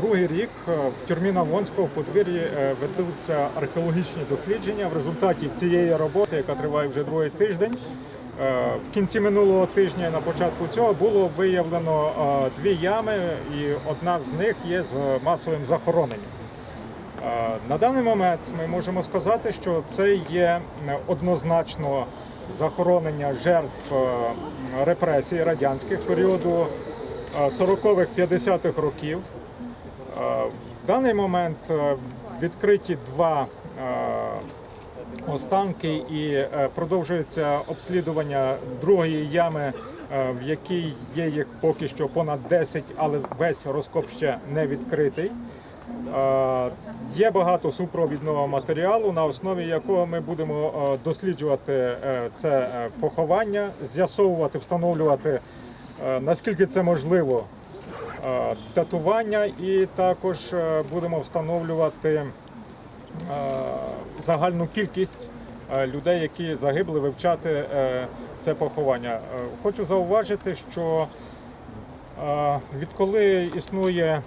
другий рік е, в тюрмі Навонського подвір'ї е, ведуться археологічні дослідження. В результаті цієї роботи, яка триває вже другий тиждень, е, в кінці минулого тижня, і на початку цього, було виявлено дві ями, і одна з них є з масовим захороненням. На даний момент ми можемо сказати, що це є однозначно захоронення жертв репресій радянських періоду е, 40-х 50-х років. Е, В даний момент е, відкриті два е, останки і продовжується обслідування другої ями, в якій є їх поки що понад 10, але весь розкоп ще не відкритий. Є багато супровідного матеріалу, на основі якого ми будемо досліджувати це поховання, з'ясовувати, встановлювати наскільки це можливо датування, і також е, будемо встановлювати е, загальну кількість е, людей, які загибли, вивчати це поховання. Хочу зауважити, що відколи існує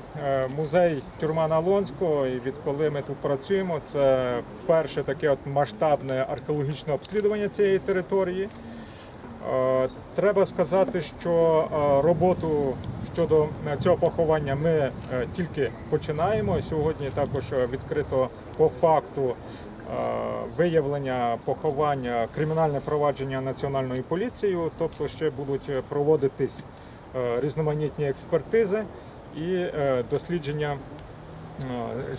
музей тюрма Налонського, і відколи ми тут працюємо, це перше таке от масштабне археологічне обслідування цієї території. Треба сказати, що роботу щодо е, цього поховання ми е, тільки починаємо. Сьогодні також е, відкрито по факту виявлення поховання кримінальне провадження національною поліцією, тобто ще будуть проводитись різноманітні експертизи і дослідження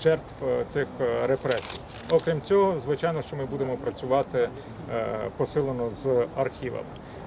жертв е, цих е, репресій. Окрім цього, звичайно, що ми будемо працювати е, посилено з архівами.